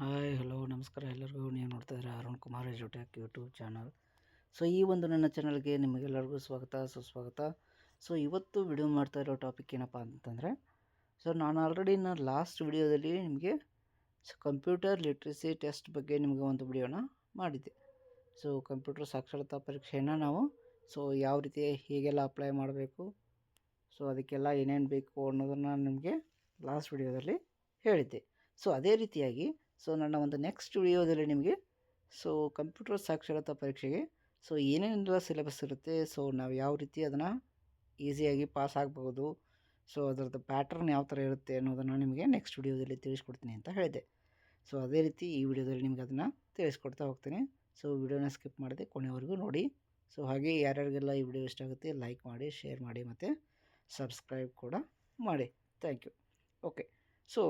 Hi, hello, ನಮಸ್ಕಾರ ಎಲ್ಲರಿಗೂ. ನೀವು ನೋಡ್ತಾ ಇದ್ದೀರಾ ಅರುಣ್ ಕುಮಾರ್, ಎಜುಟೆಕ್ ಯೂಟ್ಯೂಬ್ ಚಾನಲ್. ಸೊ, ಈ ಒಂದು ನನ್ನ ಚಾನಲ್ಗೆ ನಿಮಗೆಲ್ಲರಿಗೂ ಸ್ವಾಗತ, ಸುಸ್ವಾಗತ. ಸೊ, ಇವತ್ತು ವಿಡಿಯೋ ಮಾಡ್ತಾ ಇರೋ ಟಾಪಿಕ್ ಏನಪ್ಪ ಅಂತಂದರೆ, ಸೊ, ನಾನು ಆಲ್ರೆಡಿ ನಾನು ಲಾಸ್ಟ್ ವಿಡಿಯೋದಲ್ಲಿ ನಿಮಗೆ ಕಂಪ್ಯೂಟರ್ ಲಿಟ್ರಸಿ ಟೆಸ್ಟ್ ಬಗ್ಗೆ ನಿಮಗೆ ಒಂದು ವಿಡಿಯೋನ ಮಾಡಿದ್ದೆ. ಸೊ, ಕಂಪ್ಯೂಟರ್ ಸಾಕ್ಷರತಾ ಪರೀಕ್ಷೆಯನ್ನು ನಾವು, ಸೊ, ಯಾವ ರೀತಿ ಹೇಗೆಲ್ಲ ಅಪ್ಲೈ ಮಾಡಬೇಕು, ಸೊ, ಅದಕ್ಕೆಲ್ಲ ಏನೇನು ಬೇಕು ಅನ್ನೋದನ್ನು ನಿಮಗೆ ಲಾಸ್ಟ್ ವಿಡಿಯೋದಲ್ಲಿ ಹೇಳಿದ್ದೆ. ಸೊ, ಅದೇ ರೀತಿಯಾಗಿ ಸೊ ನನ್ನ ಒಂದು ನೆಕ್ಸ್ಟ್ ವಿಡಿಯೋದಲ್ಲಿ ನಿಮಗೆ ಸೊ ಕಂಪ್ಯೂಟರ್ ಸಾಕ್ಷರತಾ ಪರೀಕ್ಷೆಗೆ ಸೊ ಏನೇನೆಲ್ಲ ಸಿಲೆಬಸ್ ಇರುತ್ತೆ ಸೊ ನಾವು ಯಾವ ರೀತಿ ಅದನ್ನು ಈಸಿಯಾಗಿ ಪಾಸ್ ಆಗಬಹುದು ಸೊ ಅದರದ್ದು ಪ್ಯಾಟ್ರನ್ ಯಾವ ಥರ ಇರುತ್ತೆ ಅನ್ನೋದನ್ನು ನಿಮಗೆ ನೆಕ್ಸ್ಟ್ ವಿಡಿಯೋದಲ್ಲಿ ತಿಳಿಸ್ಕೊಡ್ತೀನಿ ಅಂತ ಹೇಳಿದೆ. ಸೊ ಅದೇ ರೀತಿ ಈ ವಿಡಿಯೋದಲ್ಲಿ ನಿಮಗೆ ಅದನ್ನು ತಿಳಿಸ್ಕೊಡ್ತಾ ಹೋಗ್ತೀನಿ. ಸೊ ವಿಡಿಯೋನ ಸ್ಕಿಪ್ ಮಾಡಿದೆ ಕೊನೆವರೆಗೂ ನೋಡಿ. ಸೊ ಹಾಗೆ ಯಾರ್ಯಾರಿಗೆಲ್ಲ ಈ ವಿಡಿಯೋ ಇಷ್ಟ ಆಗುತ್ತೆ ಲೈಕ್ ಮಾಡಿ ಶೇರ್ ಮಾಡಿ ಮತ್ತು ಸಬ್ಸ್ಕ್ರೈಬ್ ಕೂಡ ಮಾಡಿ. Thank you okay so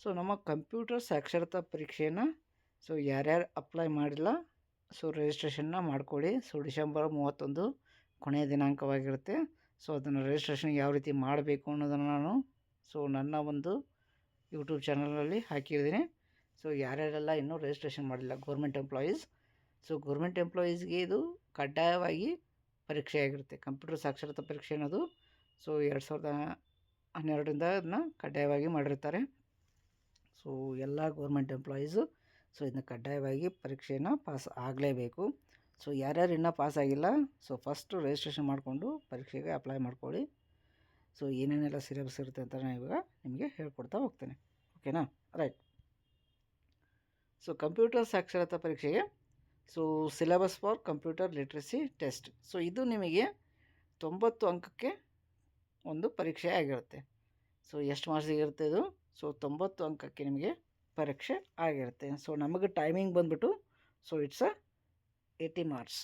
so ನಮ್ಮ ಕಂಪ್ಯೂಟರ್ ಸಾಕ್ಷರತಾ ಪರೀಕ್ಷೆನ ಸೊ ಯಾರ್ಯಾರು ಅಪ್ಲೈ ಮಾಡಿಲ್ಲ ಸೊ ರಿಜಿಸ್ಟ್ರೇಷನ್ನ ಮಾಡ್ಕೊಳ್ಳಿ ಸೊ ಡಿಸೆಂಬರ್ ಮೂವತ್ತೊಂದು ಕೊನೆಯ ದಿನಾಂಕವಾಗಿರುತ್ತೆ. ಸೊ ಅದನ್ನು ರಿಜಿಸ್ಟ್ರೇಷನ್ ಯಾವ ರೀತಿ ಮಾಡಬೇಕು ಅನ್ನೋದನ್ನು ನಾನು ಸೊ ನನ್ನ ಒಂದು ಯೂಟ್ಯೂಬ್ ಚಾನಲಲ್ಲಿ ಹಾಕಿದ್ದೀನಿ ಸೊ ಯಾರ್ಯಾರೆಲ್ಲ ಇನ್ನೂ ರಿಜಿಸ್ಟ್ರೇಷನ್ ಮಾಡಿಲ್ಲ ಗೌರ್ಮೆಂಟ್ ಎಂಪ್ಲಾಯೀಸ್ ಸೊ ಗೌರ್ಮೆಂಟ್ ಎಂಪ್ಲಾಯೀಸ್ಗೆ ಇದು ಕಡ್ಡಾಯವಾಗಿ ಪರೀಕ್ಷೆ ಆಗಿರುತ್ತೆ. ಕಂಪ್ಯೂಟರ್ ಸಾಕ್ಷರತಾ ಪರೀಕ್ಷೆ ಅನ್ನೋದು ಸೊ ಎರಡು ಸಾವಿರದ ಹನ್ನೆರಡರಿಂದ ಅದನ್ನ ಕಡ್ಡಾಯವಾಗಿ ಮಾಡಿರ್ತಾರೆ. ಸೊ ಎಲ್ಲ ಗೌರ್ಮೆಂಟ್ ಎಂಪ್ಲಾಯೀಸು ಸೊ ಇದನ್ನ ಕಡ್ಡಾಯವಾಗಿ ಪರೀಕ್ಷೆಯನ್ನು ಪಾಸ್ ಆಗಲೇಬೇಕು. ಸೊ ಯಾರ್ಯಾರು ಇನ್ನೂ ಪಾಸ್ ಆಗಿಲ್ಲ ಸೊ ಫಸ್ಟು ರಿಜಿಸ್ಟ್ರೇಷನ್ ಮಾಡಿಕೊಂಡು ಪರೀಕ್ಷೆಗೆ ಅಪ್ಲೈ ಮಾಡ್ಕೊಳ್ಳಿ. ಸೊ ಏನೇನೆಲ್ಲ ಸಿಲೆಬಸ್ ಇರುತ್ತೆ ಅಂತ ನಾನು ಇವಾಗ ನಿಮಗೆ ಹೇಳ್ಕೊಡ್ತಾ ಹೋಗ್ತೇನೆ. ಓಕೆನಾ ರೈಟ್ ಸೊ ಕಂಪ್ಯೂಟರ್ ಸಾಕ್ಷರತಾ ಪರೀಕ್ಷೆಗೆ so syllabus for computer literacy test so ಇದು ನಿಮಗೆ ತೊಂಬತ್ತು ಅಂಕಕ್ಕೆ ಒಂದು ಪರೀಕ್ಷೆ ಆಗಿರುತ್ತೆ. ಸೊ ಎಷ್ಟು ಮಾರ್ಕ್ಸಿಗೆ ಇರುತ್ತೆ ಇದು? ಸೊ ತೊಂಬತ್ತು ಅಂಕಕ್ಕೆ ನಿಮಗೆ ಪರೀಕ್ಷೆ ಆಗಿರುತ್ತೆ. ಸೊ ನಮಗೆ ಟೈಮಿಂಗ್ ಬಂದ್ಬಿಟ್ಟು so it's a eighty marks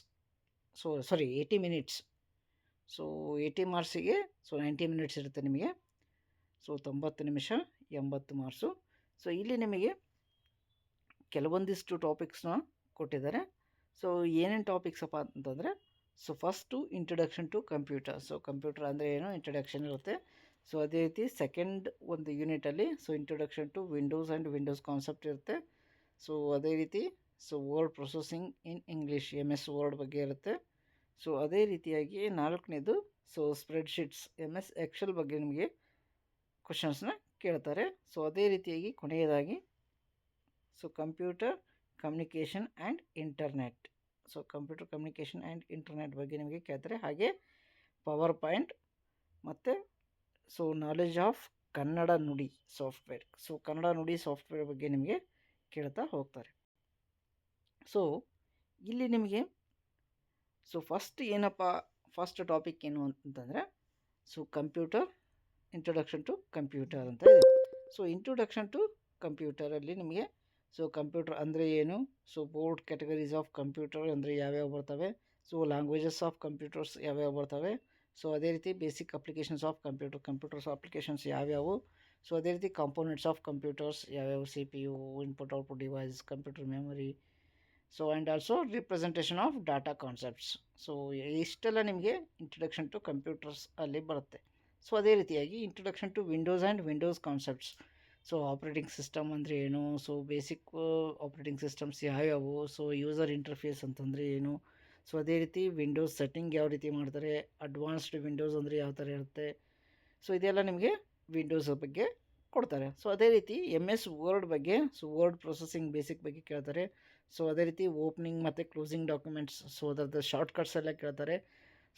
so sorry eighty minutes so eighty ಮಾರ್ಕ್ಸಿಗೆ so ninety minutes ಇರುತ್ತೆ ನಿಮಗೆ. ಸೊ ತೊಂಬತ್ತು ನಿಮಿಷ, ಎಂಬತ್ತು ಮಾರ್ಕ್ಸು ಸೊ ಇಲ್ಲಿ ನಿಮಗೆ ಕೆಲವೊಂದಿಷ್ಟು ಟಾಪಿಕ್ಸ್ನ ಕೊಟ್ಟಿದ್ದಾರೆ. ಸೊ ಏನೇನು ಟಾಪಿಕ್ಸ್ ಅಪ್ಪ ಅಂತಂದರೆ so first introduction to computer so computer ಅಂದರೆ ಏನು? ಇಂಟ್ರಡಕ್ಷನ್ ಇರುತ್ತೆ. ಸೊ ಅದೇ ರೀತಿ ಸೆಕೆಂಡ್ ಒಂದು ಯೂನಿಟಲ್ಲಿ so introduction to Windows and Windows concept ಇರುತ್ತೆ. ಸೊ ಅದೇ ರೀತಿ so word processing in English M S Word ಬಗ್ಗೆ ಇರುತ್ತೆ. ಸೊ ಅದೇ ರೀತಿಯಾಗಿ ನಾಲ್ಕನೇದು so spreadsheets M S Excel ಬಗ್ಗೆ ನಿಮಗೆ ಕ್ವಶನ್ಸ್ನ ಕೇಳ್ತಾರೆ. ಸೊ ಅದೇ ರೀತಿಯಾಗಿ ಕೊನೆಯದಾಗಿ so computer communication and internet so computer communication and internet ಬಗ್ಗೆ ನಿಮಗೆ ಕೇಳ್ತಾರೆ. ಹಾಗೆ ಪವರ್ ಪಾಯಿಂಟ್ ಮತ್ತು so knowledge of Kannada Nudi software so Kannada Nudi software ಬಗ್ಗೆ ನಿಮಗೆ ಕೇಳ್ತಾ ಹೋಗ್ತಾರೆ. ಸೊ ಇಲ್ಲಿ ನಿಮಗೆ ಸೊ ಫಸ್ಟ್ ಏನಪ್ಪ ಫಸ್ಟ್ ಟಾಪಿಕ್ ಏನು ಅಂತಂದರೆ so computer introduction to computer ಅಂತ ಇದೆ. ಸೊ ಇಂಟ್ರೊಡಕ್ಷನ್ ಟು ಕಂಪ್ಯೂಟರಲ್ಲಿ ನಿಮಗೆ ಸೊ ಕಂಪ್ಯೂಟರ್ ಅಂದರೆ ಏನು? So board categories of computer ಅಂದರೆ ಯಾವ್ಯಾವ ಬರ್ತವೆ? ಸೊ ಲ್ಯಾಂಗ್ವೇಜಸ್ ಆಫ್ ಕಂಪ್ಯೂಟರ್ಸ್ ಯಾವ್ಯಾವ ಬರ್ತವೆ? ಸೊ ಅದೇ ರೀತಿ basic applications of computer computers applications ಯಾವ್ಯಾವು? ಸೊ ಅದೇ ರೀತಿ ಕಾಂಪೋನೆಂಟ್ಸ್ ಆಫ್ ಕಂಪ್ಯೂಟರ್ಸ್ ಯಾವ್ಯಾವ? C P U input output device computer memory so and also representation of data concepts so ಇಷ್ಟೆಲ್ಲ ನಿಮಗೆ ಇಂಟ್ರಡಕ್ಷನ್ ಟು ಕಂಪ್ಯೂಟರ್ಸ್ ಅಲ್ಲಿ ಬರುತ್ತೆ. ಸೊ ಅದೇ ರೀತಿಯಾಗಿ introduction to Windows and Windows concepts so operating system ಅಂದರೆ ಏನು? So basic operating systems ಯಾವ್ಯಾವು? So user interface ಅಂತಂದರೆ ಏನು? ಸೊ ಅದೇ ರೀತಿ ವಿಂಡೋಸ್ ಸೆಟ್ಟಿಂಗ್ ಯಾವ ರೀತಿ ಮಾಡ್ತಾರೆ ಅಡ್ವಾನ್ಸ್ಡ್ ವಿಂಡೋಸ್ ಅಂದರೆ ಯಾವ ಥರ ಇರುತ್ತೆ, ಸೊ ಇದೆಲ್ಲ ನಿಮಗೆ ವಿಂಡೋಸ್ ಬಗ್ಗೆ ಕೊಡ್ತಾರೆ. ಸೊ ಅದೇ ರೀತಿ ಎಂ ಎಸ್ ವರ್ಡ್ ಬಗ್ಗೆ, ಸೊ ವರ್ಡ್ ಪ್ರೊಸೆಸಿಂಗ್ ಬೇಸಿಕ್ ಬಗ್ಗೆ ಕೇಳ್ತಾರೆ. ಸೊ ಅದೇ ರೀತಿ ಓಪನಿಂಗ್ ಮತ್ತು ಕ್ಲೋಸಿಂಗ್ ಡಾಕ್ಯುಮೆಂಟ್ಸ್ ಸೊ ಅದರದ್ದು ಶಾರ್ಟ್ಕಟ್ಸ್ ಎಲ್ಲ ಕೇಳ್ತಾರೆ.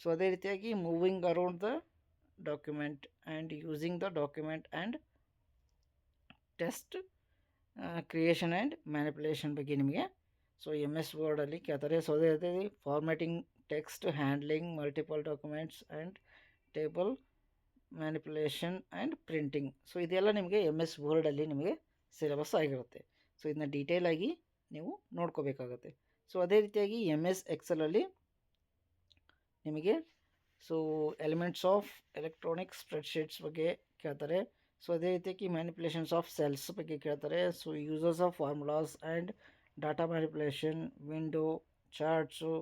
ಸೊ ಅದೇ ರೀತಿಯಾಗಿ moving around the document and using the document and test creation and manipulation ಬಗ್ಗೆ ನಿಮಗೆ ಸೊ ಎಂ ಎಸ್ ವರ್ಡಲ್ಲಿ ಕೇಳ್ತಾರೆ ಸೊ ಅದೇ formatting text handling multiple documents and table manipulation and printing so ಇದೆಲ್ಲ ನಿಮಗೆ ಎಂ ಎಸ್ ವರ್ಡಲ್ಲಿ ನಿಮಗೆ ಸಿಲೆಬಸ್ ಆಗಿರುತ್ತೆ. So ಇದನ್ನ ಡೀಟೇಲಾಗಿ ನೀವು ನೋಡ್ಕೋಬೇಕಾಗತ್ತೆ. ಸೊ ಅದೇ ರೀತಿಯಾಗಿ ಎಂ ಎಸ್ ಎಕ್ಸಲಲ್ಲಿ ನಿಮಗೆ so elements of electronic spreadsheets ಬಗ್ಗೆ ಕೇಳ್ತಾರೆ. ಸೊ ಅದೇ ರೀತಿಯಾಗಿ ಮ್ಯಾನಿಪುಲೇಷನ್ಸ್ ಆಫ್ ಸೆಲ್ಸ್ ಬಗ್ಗೆ ಕೇಳ್ತಾರೆ. So uses of formulas and data manipulation, window charts,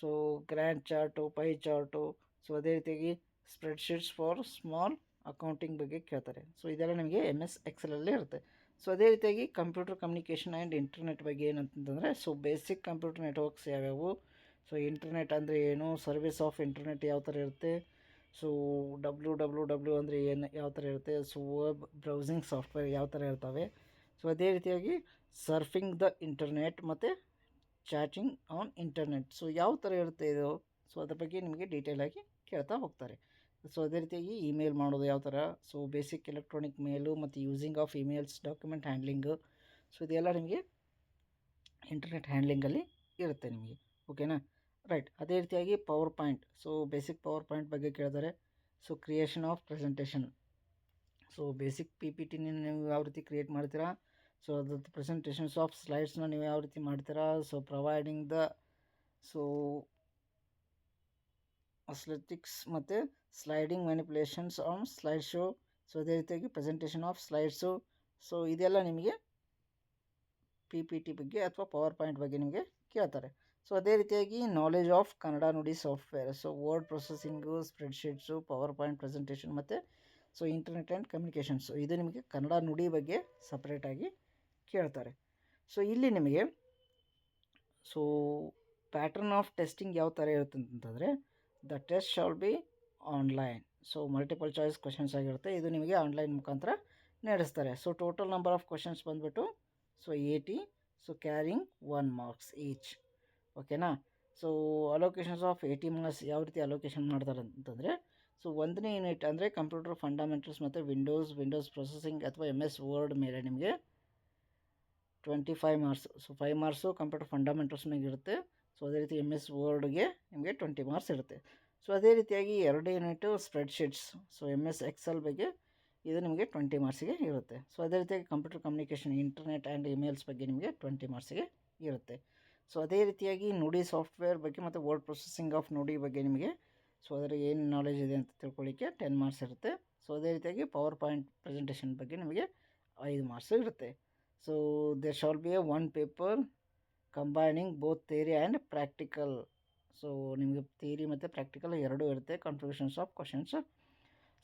so grand chart, pie chart, so ಅದೇ ರೀತಿಯಾಗಿ ಸ್ಪ್ರೆಡ್ಶೀಟ್ಸ್ ಫಾರ್ ಸ್ಮಾಲ್ ಅಕೌಂಟಿಂಗ್ ಬಗ್ಗೆ ಕೇಳ್ತಾರೆ. ಸೊ ಇದೆಲ್ಲ ನಿಮಗೆ ಎಂ ಎಸ್ ಎಕ್ಸಲಲ್ಲೇ ಇರುತ್ತೆ. ಸೊ ಅದೇ ರೀತಿಯಾಗಿ ಕಂಪ್ಯೂಟರ್ ಕಮ್ಯುನಿಕೇಷನ್ ಆ್ಯಂಡ್ ಇಂಟರ್ನೆಟ್ ಬಗ್ಗೆ ಏನಂತಂದರೆ, ಸೊ ಬೇಸಿಕ್ ಕಂಪ್ಯೂಟರ್ ನೆಟ್ವರ್ಕ್ಸ್ ಯಾವ್ಯಾವು? ಸೊ ಇಂಟರ್ನೆಟ್ ಅಂದರೆ ಏನು? ಸರ್ವಿಸ್ ಆಫ್ ಇಂಟರ್ನೆಟ್ ಯಾವ ಥರ ಇರುತ್ತೆ? ಸೊ ಡಬ್ಲ್ಯೂ ಡಬ್ಲ್ಯೂ ಡಬ್ಲ್ಯೂ ಅಂದರೆ ಏನು? ಯಾವ ಥರ ಇರುತ್ತೆ? ಸೊ ವೆಬ್ ಬ್ರೌಸಿಂಗ್ ಸಾಫ್ಟ್ವೇರ್ ಯಾವ ಥರ ಇರ್ತವೆ? ಸೊ ಅದೇ ರೀತಿಯಾಗಿ ಸರ್ಫಿಂಗ್ ದ ಇಂಟರ್ನೆಟ್ ಮತ್ತು ಚಾಟಿಂಗ್ ಆನ್ ಇಂಟರ್ನೆಟ್. ಸೊ ಯಾವ ಥರ ಇರುತ್ತೆ ಇದು? ಸೊ ಅದ್ರ ಬಗ್ಗೆ ನಿಮಗೆ ಡೀಟೇಲಾಗಿ ಕೇಳ್ತಾ ಹೋಗ್ತಾರೆ. ಸೊ ಅದೇ ರೀತಿಯಾಗಿ ಇಮೇಲ್ ಮಾಡೋದು ಯಾವ ಥರ ಸೊ ಬೇಸಿಕ್ ಎಲೆಕ್ಟ್ರಾನಿಕ್ ಮೇಲು ಮತ್ತು using of emails document handling so ಇದೆಲ್ಲ ನಿಮಗೆ ಇಂಟರ್ನೆಟ್ ಹ್ಯಾಂಡ್ಲಿಂಗಲ್ಲಿ ಇರುತ್ತೆ ನಿಮಗೆ. ಓಕೆನಾ ರೈಟ್ ಅದೇ ರೀತಿಯಾಗಿ power point so basic power point ಬಗ್ಗೆ ಕೇಳಿದರೆ so creation of presentation so basic P P ಟಿನ ನೀವು ಯಾವ ರೀತಿ ಕ್ರಿಯೇಟ್ ಮಾಡ್ತೀರಾ? ಸೊ ಅದ್ರದ್ದು ಪ್ರೆಸೆಂಟೇಷನ್ಸ್ ಆಫ್ ಸ್ಲೈಡ್ಸ್ನ ನೀವು ಯಾವ ರೀತಿ ಮಾಡ್ತೀರಾ? So providing the so athletics ಮತ್ತು sliding manipulations on slide show so ಅದೇ ರೀತಿಯಾಗಿ ಪ್ರೆಸೆಂಟೇಷನ್ ಆಫ್ ಸ್ಲೈಡ್ಸು ಸೊ ಇದೆಲ್ಲ ನಿಮಗೆ ಪಿ ಪಿ ಟಿ ಬಗ್ಗೆ ಅಥವಾ ಪವರ್ ಪಾಯಿಂಟ್ ಬಗ್ಗೆ ನಿಮಗೆ ಕೇಳ್ತಾರೆ. ಸೊ ಅದೇ ರೀತಿಯಾಗಿ knowledge of Kannada Nudi software so word processing spreadsheets power point presentation ಮತ್ತು ಸೊ ಇಂಟರ್ನೆಟ್ ಆ್ಯಂಡ್ ಕಮ್ಯುನಿಕೇಷನ್ಸು ಇದು ನಿಮಗೆ ಕನ್ನಡ ನುಡಿ ಬಗ್ಗೆ ಸಪ್ರೇಟಾಗಿ ಕೇಳ್ತಾರೆ. ಸೊ ಇಲ್ಲಿ ನಿಮಗೆ ಸೊ ಪ್ಯಾಟ್ರನ್ ಆಫ್ ಟೆಸ್ಟಿಂಗ್ ಯಾವ ಥರ ಇರುತ್ತೆ ಅಂತಂದರೆ the test shall be online so multiple choice questions ಆಗಿರುತ್ತೆ. ಇದು ನಿಮಗೆ ಆನ್ಲೈನ್ ಮುಖಾಂತರ ನಡೆಸ್ತಾರೆ. So total number of questions ಬಂದುಬಿಟ್ಟು so eighty so carrying one marks each ಓಕೆನಾ so allocations of eighty marks ಯಾವ ರೀತಿ ಅಲೋಕೇಶನ್ ಮಾಡ್ತಾರೆ ಅಂತಂದರೆ ಸೊ ಒಂದನೇ ಯೂನಿಟ್ ಅಂದರೆ ಕಂಪ್ಯೂಟರ್ ಫಂಡಮೆಂಟಲ್ಸ್ ಮತ್ತು ವಿಂಡೋಸ್ ವಿಂಡೋಸ್ ಪ್ರೊಸೆಸಿಂಗ್ ಅಥವಾ ಎಂ ಎಸ್ ವರ್ಡ್ ಮೇಲೆ ನಿಮಗೆ twenty five marks so five marks computer fundamentals ಮೇಲೆ ಇರುತ್ತೆ. ಸೊ ಅದೇ ರೀತಿ ಎಂ ಎಸ್ ವರ್ಡ್ಗೆ ನಿಮಗೆ ಟ್ವೆಂಟಿ ಮಾರ್ಕ್ಸ್ ಇರುತ್ತೆ. ಸೊ ಅದೇ ರೀತಿಯಾಗಿ ಎರಡು unit spreadsheets so M S Excel ಬಗ್ಗೆ ಇದು ನಿಮಗೆ ಟ್ವೆಂಟಿ ಮಾರ್ಕ್ಸಿಗೆ ಇರುತ್ತೆ. ಸೊ ಅದೇ ರೀತಿಯಾಗಿ computer communication internet and emails ಬಗ್ಗೆ ನಿಮಗೆ ಟ್ವೆಂಟಿ ಮಾರ್ಕ್ಸಿಗೆ ಇರುತ್ತೆ. ಸೊ ಅದೇ ರೀತಿಯಾಗಿ ನುಡಿ ಸಾಫ್ಟ್ವೇರ್ ಬಗ್ಗೆ ಮತ್ತು ವರ್ಡ್ ಪ್ರೊಸೆಸಿಂಗ್ ಆಫ್ ನುಡಿ ಬಗ್ಗೆ ನಿಮಗೆ ಸೊ ಅದರ ಏನು ನಾಲೆಜ್ ಇದೆ ಅಂತ ತಿಳ್ಕೊಳ್ಳಿಕ್ಕೆ ಟೆನ್ ಮಾರ್ಕ್ಸ್ ಇರುತ್ತೆ. ಸೊ ಅದೇ ರೀತಿಯಾಗಿ ಪವರ್ ಪಾಯಿಂಟ್ ಪ್ರೆಸೆಂಟೇಷನ್ ಬಗ್ಗೆ ನಿಮಗೆ ಐದು ಮಾರ್ಕ್ಸ್ ಇರುತ್ತೆ. So there shall be a one paper combining both theory and practical so ನಿಮಗೆ ಥಿಯರಿ ಮತ್ತು ಪ್ರಾಕ್ಟಿಕಲ್ ಎರಡೂ ಇರುತ್ತೆ contributions of questions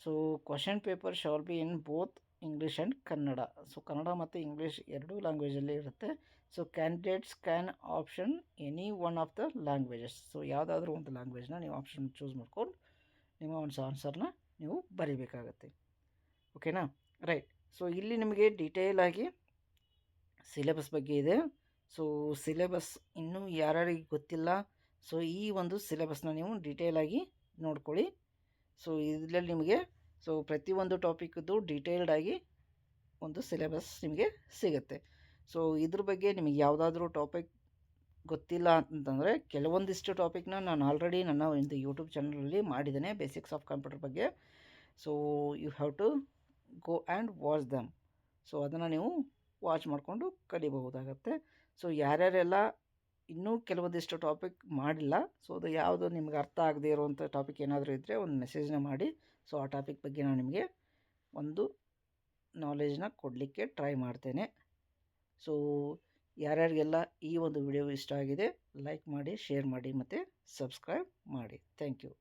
so question paper shall be in both English and Kannada so Kannada ಮತ್ತು English ಎರಡೂ ಲ್ಯಾಂಗ್ವೇಜಲ್ಲಿ ಇರುತ್ತೆ. So candidates can option any one of the languages so ಯಾವುದಾದ್ರೂ ಒಂದು ಲ್ಯಾಂಗ್ವೇಜ್ನ ನೀವು ಆಪ್ಷನ್ ಚೂಸ್ ಮಾಡ್ಕೊಂಡು ನಿಮ್ಮ ಒಂದು ಆನ್ಸರ್ನ ನೀವು ಬರೀಬೇಕಾಗತ್ತೆ. ಓಕೆನಾ ರೈಟ್ ಸೊ ಇಲ್ಲಿ ನಿಮಗೆ ಡೀಟೇಲ್ ಆಗಿ ಸಿಲೆಬಸ್ ಬಗ್ಗೆ ಇದೆ. ಸೊ, ಸಿಲೆಬಸ್ ಇನ್ನೂ ಯಾರ್ಯಾರಿಗೆ ಗೊತ್ತಿಲ್ಲ, ಸೊ, ಈ ಒಂದು ಸಿಲೆಬಸ್ನ ನೀವು ಡೀಟೇಲಾಗಿ ನೋಡ್ಕೊಳ್ಳಿ. ಸೊ, ಇದರಲ್ಲಿ ನಿಮಗೆ, ಸೊ ಪ್ರತಿಯೊಂದು ಟಾಪಿಕ್ದು ಡೀಟೇಲ್ಡಾಗಿ ಒಂದು ಸಿಲೆಬಸ್ ನಿಮಗೆ ಸಿಗುತ್ತೆ. ಸೊ, ಇದ್ರ ಬಗ್ಗೆ ನಿಮಗೆ ಯಾವುದಾದ್ರೂ ಟಾಪಿಕ್ ಗೊತ್ತಿಲ್ಲ ಅಂತಂದರೆ, ಕೆಲವೊಂದಿಷ್ಟು ಟಾಪಿಕ್ನ ನಾನು ಆಲ್ರೆಡಿ ನನ್ನ ಒಂದು ಯೂಟ್ಯೂಬ್ ಚಾನಲಲ್ಲಿ ಮಾಡಿದ್ದೇನೆ ಬೇಸಿಕ್ಸ್ ಆಫ್ ಕಂಪ್ಯೂಟರ್ ಬಗ್ಗೆ. So, you have to go and watch them. So, ಅದನ್ನು ನೀವು ವಾಚ್ ಮಾಡಿಕೊಂಡು ಕಲಿಬಹುದಾಗತ್ತೆ ಸೊ ಯಾರ್ಯಾರೆಲ್ಲ ಇನ್ನೂ ಕೆಲವೊಂದಿಷ್ಟು ಟಾಪಿಕ್ ಮಾಡಿಲ್ಲ ಸೊ ಅದು ಯಾವುದು ನಿಮ್ಗೆ ಅರ್ಥ ಆಗದೇ ಇರುವಂಥ ಟಾಪಿಕ್ ಏನಾದರೂ ಇದ್ದರೆ ಒಂದು ಮೆಸೇಜ್ನ ಮಾಡಿ. ಸೊ ಆ ಟಾಪಿಕ್ ಬಗ್ಗೆ ನಾನು ನಿಮಗೆ ಒಂದು ನಾಲೆಜ್ನ ಕೊಡಲಿಕ್ಕೆ ಟ್ರೈ ಮಾಡ್ತೇನೆ. ಸೊ ಯಾರ್ಯಾರಿಗೆಲ್ಲ ಈ ಒಂದು ವಿಡಿಯೋ ಇಷ್ಟ ಆಗಿದೆ ಲೈಕ್ ಮಾಡಿ ಶೇರ್ ಮಾಡಿ ಮತ್ತು ಸಬ್ಸ್ಕ್ರೈಬ್ ಮಾಡಿ. Thank you